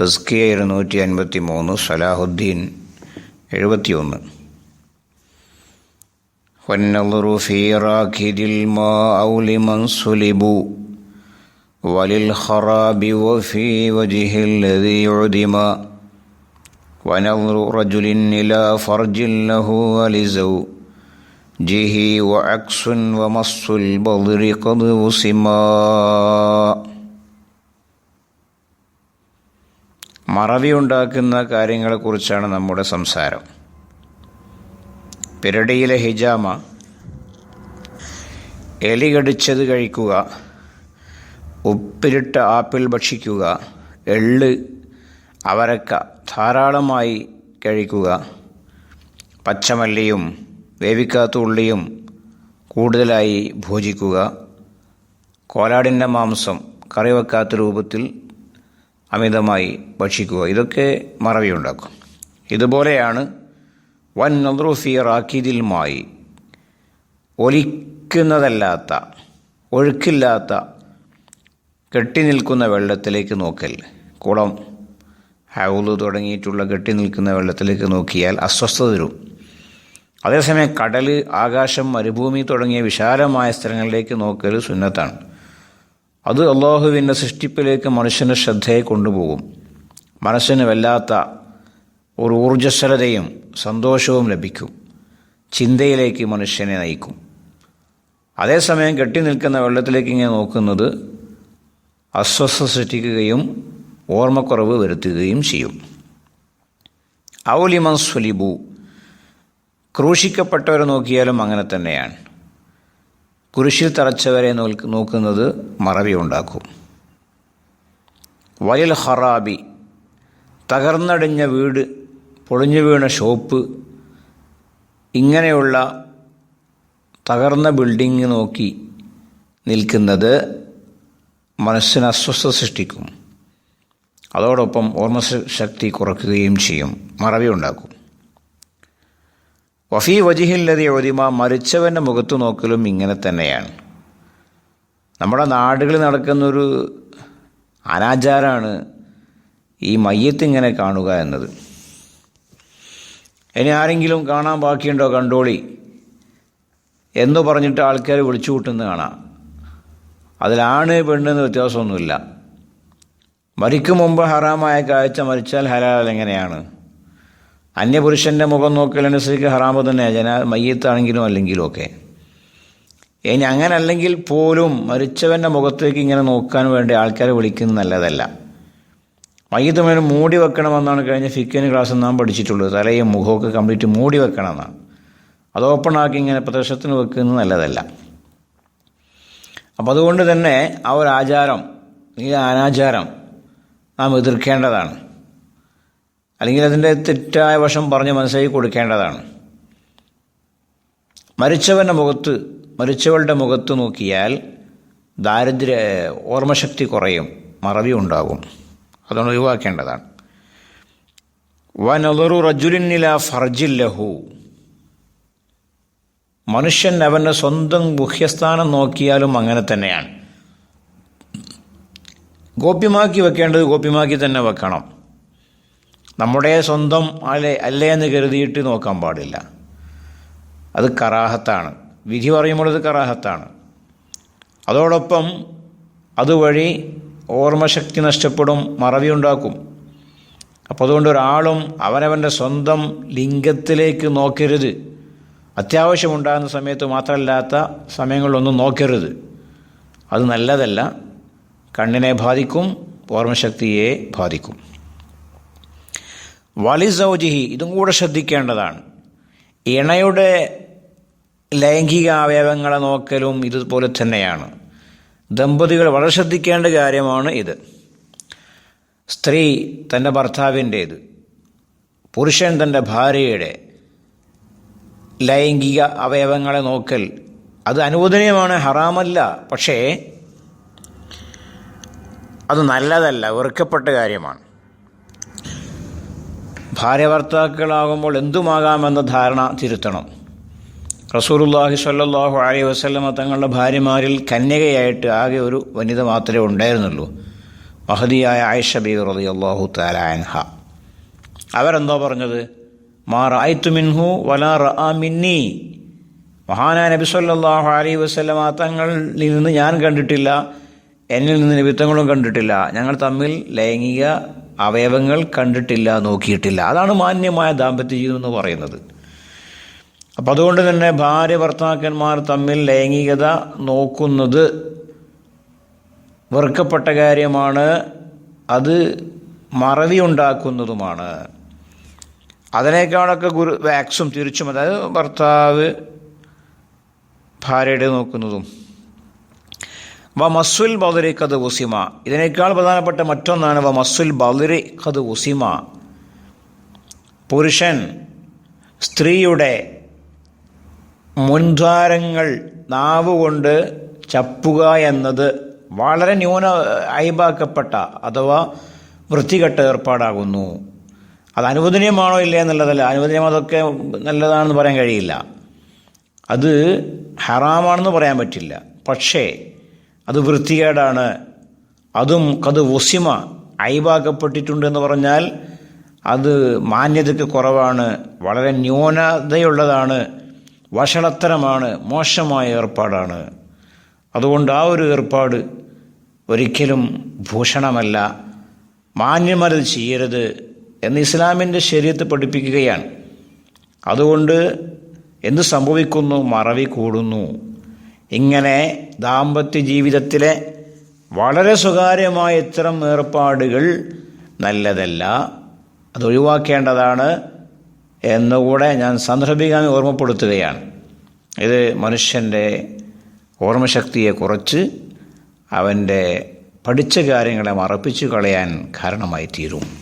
തസ്കിയ ഇരുന്നൂറ്റി അൻപത്തി മൂന്ന് സലാഹുദ്ദീൻ എഴുപത്തിയൊന്ന് والنظر في راكد الماء لمن صلبوا وللخراب وفي وجه الذي عدما ونظر رجل إلى فرج له ولزوجه وعكس ومص البضر قد وسما മറവിയുണ്ടാക്കുന്ന കാര്യങ്ങളെക്കുറിച്ചാണ് നമ്മുടെ സംസാരം. പിരടിയിലെ ഹിജാമ എലി കടിച്ചത് കഴിക്കുക ഉപ്പിലിട്ട ആപ്പിൾ ഭക്ഷിക്കുക എള്ള് അവരക്ക ധാരാളമായി കഴിക്കുക പച്ചമല്ലിയും വേവിക്കാത്ത ഉള്ളിയും കൂടുതലായി ഭോജിക്കുക കോലാടിന്റെ മാംസം കറിവെക്കാത്ത രൂപത്തിൽ അമിതമായി ഭക്ഷിക്കുക. ഇതൊക്കെ മറവിയുണ്ടാക്കും. ഇതുപോലെയാണ് വൻ നദ്രുഫി റാക്കിദിൽ ഒലിക്കുന്നതല്ലാത്ത ഒഴുക്കില്ലാത്ത കെട്ടി നിൽക്കുന്ന വെള്ളത്തിലേക്ക് നോക്കൽ. കുളം ഹൗൽ തുടങ്ങിയിട്ടുള്ള കെട്ടി നിൽക്കുന്ന വെള്ളത്തിലേക്ക് നോക്കിയാൽ അസ്വസ്ഥത തരും അതേസമയം കടൽ ആകാശം മരുഭൂമി തുടങ്ങിയ വിശാലമായ സ്ഥലങ്ങളിലേക്ക് നോക്കൽ സുന്നത്താണ്. അത് അള്ളാഹുവിന്റെ സൃഷ്ടിപ്പിലേക്ക് മനുഷ്യന്റെ ശ്രദ്ധയെ കൊണ്ടുപോകും. മനസ്സിന് വല്ലാത്ത ഒരു ഊർജസ്വലതയും സന്തോഷവും ലഭിക്കും. ചിന്തയിലേക്ക് മനുഷ്യനെ നയിക്കും. അതേസമയം കെട്ടി നിൽക്കുന്ന വെള്ളത്തിലേക്ക് ഇങ്ങനെ നോക്കുന്നത് അസ്വസ്ഥ സൃഷ്ടിക്കുകയും ഓർമ്മക്കുറവ് വരുത്തുകയും ചെയ്യും. ഔലിമൻ സ്വലിബു ക്രൂശിക്കപ്പെട്ടവരെ നോക്കിയാലും അങ്ങനെ തന്നെയാണ്. കുരിശിൽ തറച്ചവരെ നോക്കുന്നത് മറവി ഉണ്ടാക്കും. വയൽ ഹറാബി തകർന്നടിഞ്ഞ വീട് പൊളിഞ്ഞു വീണ ഷോപ്പ് ഇങ്ങനെയുള്ള തകർന്ന ബിൽഡിംഗ് നോക്കി നിൽക്കുന്നത് മനസ്സിന് അസ്വസ്ഥത സൃഷ്ടിക്കും. അതോടൊപ്പം ഓർമ്മശക്തി കുറയ്ക്കുകയും ചെയ്യും മറവി ഉണ്ടാക്കും. വഫി വജിഹില്ലതി ഒതിമ മരിച്ചവന്റെ മുഖത്ത് നോക്കലും ഇങ്ങനെ തന്നെയാണ്. നമ്മുടെ നാടുകളിൽ നടക്കുന്നൊരു അനാചാരമാണ് ഈ മയ്യത്ത് ഇങ്ങനെ കാണുക എന്നത്. ഇനി ആരെങ്കിലും കാണാൻ ബാക്കിയുണ്ടോ കണ്ടോളി എന്ന് പറഞ്ഞിട്ട് ആൾക്കാർ വിളിച്ചു കൂട്ടുന്നത് കാണാം. അതിലാണ് പെണ്ണെന്ന് വ്യത്യാസമൊന്നുമില്ല. മരിക്കും മുമ്പ് ഹറാമായ കാഴ്ച മരിച്ചാൽ ഹലാൽ എങ്ങനെയാണ്? അന്യപുരുഷന്റെ മുഖം നോക്കലനുസരിച്ച് ഹറാമ് തന്നെ ജന മയ്യത്താണെങ്കിലും അല്ലെങ്കിലും ഒക്കെ. ഇനി അങ്ങനെ അല്ലെങ്കിൽ പോലും മരിച്ചവന്റെ മുഖത്തേക്ക് ഇങ്ങനെ നോക്കാൻ വേണ്ടി ആൾക്കാരെ വിളിക്കുന്നത് നല്ലതല്ല. മയ്യത്ത് മൂടി വെക്കണമെന്നാണ് കഴിഞ്ഞ ഫിക്കന് ക്ലാസ് നാം പഠിച്ചിട്ടുള്ളത്. തലയും മുഖമൊക്കെ കംപ്ലീറ്റ് മൂടി വെക്കണമെന്നാണ്. അത് ഓപ്പൺ ആക്കി ഇങ്ങനെ പ്രദർശനത്തിന് വെക്കുന്നത് നല്ലതല്ല. അപ്പോൾ അതുകൊണ്ട് തന്നെ ആ ഒരു ആചാരം ഈ അനാചാരം നാം എതിർക്കേണ്ടതാണ്. അല്ലെങ്കിൽ അതിന്റെ തെറ്റായ വശം പറഞ്ഞ് മനസ്സിലാക്കി കൊടുക്കേണ്ടതാണ്. മരിച്ചവന്റെ മുഖത്ത് മരിച്ചവളുടെ മുഖത്ത് നോക്കിയാൽ ദാരിദ്ര്യ ഓർമ്മശക്തി കുറയും മറവി ഉണ്ടാകും. അതുകൊണ്ട് ഒഴിവാക്കേണ്ടതാണ്. വനതൊറു റജുലിനില ഫർജില്ലഹു മനുഷ്യൻ അവന്റെ സ്വന്തം ഗുഹ്യസ്ഥാനം നോക്കിയാലും അങ്ങനെ തന്നെയാണ്. ഗോപ്യമാക്കി വെക്കേണ്ടത് ഗോപ്യമാക്കി തന്നെ വെക്കണം. നമ്മുടെ സ്വന്തം അല്ലേ അല്ലേ എന്ന് കരുതിയിട്ട് നോക്കാൻ പാടില്ല. അത് കറാഹത്താണ്. വിധി പറയുമ്പോൾ അത് കറാഹത്താണ്. അതോടൊപ്പം അതുവഴി ഓർമ്മശക്തി നഷ്ടപ്പെടും മറവി ഉണ്ടാക്കും. അപ്പോൾ അതുകൊണ്ട് ഒരാളും അവനവന്റെ സ്വന്തം ലിംഗത്തിലേക്ക് നോക്കരുത്. അത്യാവശ്യമുണ്ടാകുന്ന സമയത്ത് മാത്രമല്ലാത്ത സമയങ്ങളിലൊന്നും നോക്കരുത്. അത് നല്ലതല്ല. കണ്ണിനെ ബാധിക്കും ഓർമ്മശക്തിയെ ബാധിക്കും. വലിസൗജിഹി ഇതും കൂടെ ശ്രദ്ധിക്കേണ്ടതാണ്. ഇണയുടെ ലൈംഗിക അവയവങ്ങളെ നോക്കലും ഇതുപോലെ തന്നെയാണ്. ദമ്പതികൾ വളരെ ശ്രദ്ധിക്കേണ്ട കാര്യമാണ് ഇത്. സ്ത്രീ തന്റെ ഭർത്താവിന്റേത് പുരുഷൻ തന്റെ ഭാര്യയുടെ ലൈംഗിക അവയവങ്ങളെ നോക്കൽ അത് അനുവദനീയമാണ് ഹറാമല്ല. പക്ഷേ അത് നല്ലതല്ല വെറുക്കപ്പെട്ട കാര്യമാണ്. ഭാര്യ ഭർത്താക്കളാകുമ്പോൾ എന്തുമാകാമെന്ന ധാരണ തിരുത്തണം. റസൂലുല്ലാഹി സ്വല്ലല്ലാഹു അലൈഹി വസല്ലമ തങ്ങളുടെ ഭാര്യമാരിൽ കന്യകയായിട്ട് ആകെ ഒരു വനിത മാത്രമേ ഉണ്ടായിരുന്നുള്ളൂ. മഹദിയായ ആയിഷ ബി റതി അള്ളാഹു താലാൻഹ അവരെന്തോ പറഞ്ഞത്? മാ റായ്ത്തു മിൻഹു വലാ റഅ മിന്നി. മഹാനായ നബി സല്ലാഹു അലൈഹി വസല്ലമ തങ്ങളിൽ നിന്ന് ഞാൻ കണ്ടിട്ടില്ല. എന്നിൽ നിന്ന് നിമിത്തങ്ങളും കണ്ടിട്ടില്ല. ഞങ്ങൾ തമ്മിൽ ലൈംഗിക അവയവങ്ങൾ കണ്ടിട്ടില്ല നോക്കിയിട്ടില്ല. അതാണ് മാന്യമായ ദാമ്പത്യ ജീവിതം എന്ന് പറയുന്നത്. അപ്പം അതുകൊണ്ട് തന്നെ ഭാര്യ ഭർത്താക്കന്മാർ തമ്മിൽ ലൈംഗികത നോക്കുന്നത് വെറുക്കപ്പെട്ട കാര്യമാണ്. അത് മറവി ഉണ്ടാക്കുന്നതുമാണ് അതിനേക്കാളൊക്കെ ഗുരു വാക്സും തിരിച്ചും അതായത് ഭർത്താവ് ഭാര്യയുടെ നോക്കുന്നതും. വ മസ്സുൽ ബദറി കത് ഉസിമ ഇതിനേക്കാൾ പ്രധാനപ്പെട്ട മറ്റൊന്നാണ് വ മസ്സുൽ ബദറി കത് ഉസിമ പുരുഷൻ സ്ത്രീയുടെ മുൻധാരങ്ങൾ നാവുകൊണ്ട് ചപ്പുക എന്നത് വളരെ ന്യൂന അയബാക്കപ്പെട്ട അഥവാ വൃത്തികെട്ട ഏർപ്പാടാകുന്നു. അത് അനുവദനീയമാണോ ഇല്ല എന്നുള്ളതല്ല. അനുവദനീയം അതൊക്കെ നല്ലതാണെന്ന് പറയാൻ കഴിയില്ല. അത് ഹറാമാണെന്ന് പറയാൻ പറ്റില്ല. പക്ഷേ അത് വൃത്തികേടാണ്. അതും അത് വസിമ അയവാക്കപ്പെട്ടിട്ടുണ്ട് എന്ന് പറഞ്ഞാൽ അത് മാന്യതയ്ക്ക് കുറവാണ് വളരെ ന്യൂനതയുള്ളതാണ് വഷളത്തരമാണ് മോശമായ ഏർപ്പാടാണ്. അതുകൊണ്ട് ആ ഒരു ഏർപ്പാട് ഒരിക്കലും ഭൂഷണമല്ല. മാന്യമരത് ചെയ്യരുത് എന്ന് ഇസ്ലാമിന്റെ ശരീരത്തെ പഠിപ്പിക്കുകയാണ്. അതുകൊണ്ട് എന്ത് സംഭവിക്കുന്നു? മറവി കൂടുന്നു. ഇങ്ങനെ ദാമ്പത്യ ജീവിതത്തിലെ വളരെ സ്വകാര്യമായ ഇത്തരം ഏർപ്പാടുകൾ നല്ലതല്ല. അത് ഒഴിവാക്കേണ്ടതാണ് എന്നുകൂടെ ഞാൻ സന്ദർഭികമായി ഓർമ്മപ്പെടുത്തുകയാണ്. ഇത് മനുഷ്യന്റെ ഓർമ്മശക്തിയെ കുറച്ച് അവന്റെ പഠിച്ച കാര്യങ്ങളെ മറപ്പിച്ചു കളയാൻ കാരണമായി തീരും.